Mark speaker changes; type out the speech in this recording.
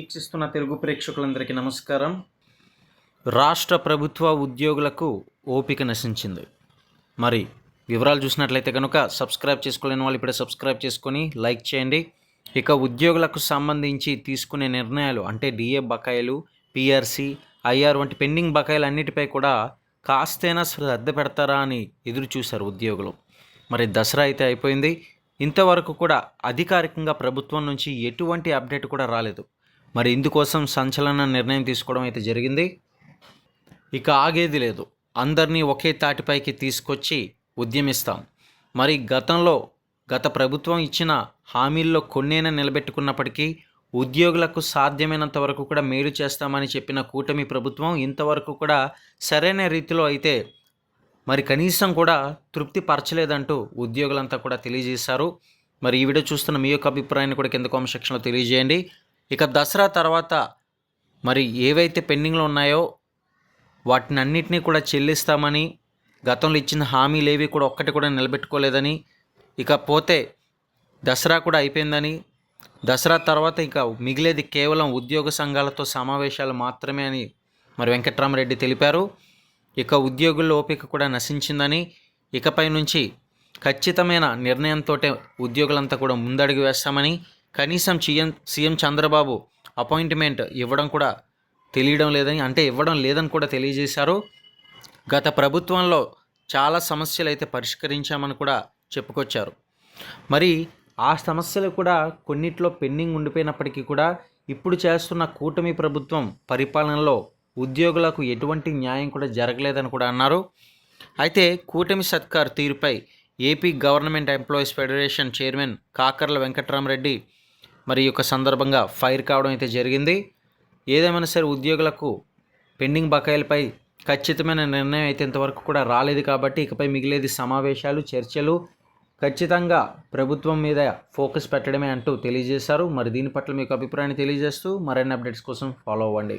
Speaker 1: వీక్షిస్తున్న తెలుగు ప్రేక్షకులందరికీ నమస్కారం. రాష్ట్ర ప్రభుత్వ ఉద్యోగులకు ఓపిక నశించింది. మరి వివరాలు చూసినట్లయితే కనుక సబ్స్క్రైబ్ చేసుకోలేని వాళ్ళు ఇప్పుడే సబ్స్క్రైబ్ చేసుకొని లైక్ చేయండి. ఇక ఉద్యోగులకు సంబంధించి తీసుకునే నిర్ణయాలు అంటే డిఏ బకాయిలు పిఆర్సి ఐఆర్ వంటి పెండింగ్ బకాయిలు అన్నిటిపై కూడా కాస్తైనా శ్రద్ధ పెడతారా అని ఎదురు చూశారు ఉద్యోగులు. మరి దసరా అయితే అయిపోయింది. ఇంతవరకు కూడా అధికారికంగా ప్రభుత్వం నుంచి ఎటువంటి అప్డేట్ కూడా రాలేదు. మరి ఇందుకోసం సంచలన నిర్ణయం తీసుకోవడం అయితే జరిగింది. ఇక ఆగేది లేదు. అందరినీ ఒకే తాటిపైకి తీసుకొచ్చి ఉద్యమిస్తాం. మరి గతంలో గత ప్రభుత్వం ఇచ్చిన హామీల్లో కొన్నైనా నిలబెట్టుకున్నప్పటికీ ఉద్యోగులకు సాధ్యమైనంత వరకు కూడా మేలు చేస్తామని చెప్పిన కూటమి ప్రభుత్వం ఇంతవరకు కూడా సరైన రీతిలో అయితే మరి కనీసం కూడా తృప్తి పరచలేదంటూ ఉద్యోగులంతా కూడా తెలియజేశారు. మరి ఈ వీడియో చూస్తున్న మీ యొక్క అభిప్రాయాన్ని కూడా కింద కామెంట్ సెక్షన్లో తెలియజేయండి. ఇక దసరా తర్వాత మరి ఏవైతే పెండింగ్లో ఉన్నాయో వాటిని అన్నిటినీ కూడా చెల్లిస్తామని గతంలో ఇచ్చిన హామీలు ఏవి కూడా ఒక్కటి కూడా నిలబెట్టుకోలేదని ఇక పోతే దసరా కూడా అయిపోయిందని దసరా తర్వాత ఇక మిగిలేది కేవలం ఉద్యోగ సంఘాలతో సమావేశాలు మాత్రమే అని మరి వెంకట్రామరెడ్డి తెలిపారు. ఇక ఉద్యోగుల ఓపిక కూడా నశించిందని ఇకపై నుంచి ఖచ్చితమైన నిర్ణయంతో ఉద్యోగులంతా కూడా ముందడుగు వేస్తామని కనీసం సీఎం సీఎం చంద్రబాబు అపాయింట్మెంట్ ఇవ్వడం కూడా తెలియడం లేదని అంటే ఇవ్వడం లేదని కూడా తెలియజేశారు. గత ప్రభుత్వంలో చాలా సమస్యలు అయితే పరిష్కరించామని కూడా చెప్పుకొచ్చారు. మరి ఆ సమస్యలు కూడా కొన్నిట్లో పెండింగ్ ఉండిపోయినప్పటికీ కూడా ఇప్పుడు చేస్తున్న కూటమి ప్రభుత్వం పరిపాలనలో ఉద్యోగులకు ఎటువంటి న్యాయం కూడా జరగలేదని కూడా అన్నారు. అయితే కూటమి సర్కార్ తీరుపై AP government employees federation chairman Kakarla Venkatramareddy మరి ఈ యొక్క సందర్భంగా ఫైర్ కావడం అయితే జరిగింది. ఏదేమైనా సరే ఉద్యోగులకు పెండింగ్ బకాయిలపై ఖచ్చితమైన నిర్ణయం అయితే ఇంతవరకు కూడా రాలేదు కాబట్టి ఇకపై మిగిలేది సమావేశాలు చర్చలు ఖచ్చితంగా ప్రభుత్వం మీద ఫోకస్ పెట్టడమే అంటూ తెలియజేశారు. మరి దీని పట్ల మీకు అభిప్రాయాన్ని తెలియజేస్తూ మరిన్ని అప్డేట్స్ కోసం ఫాలో అవ్వండి.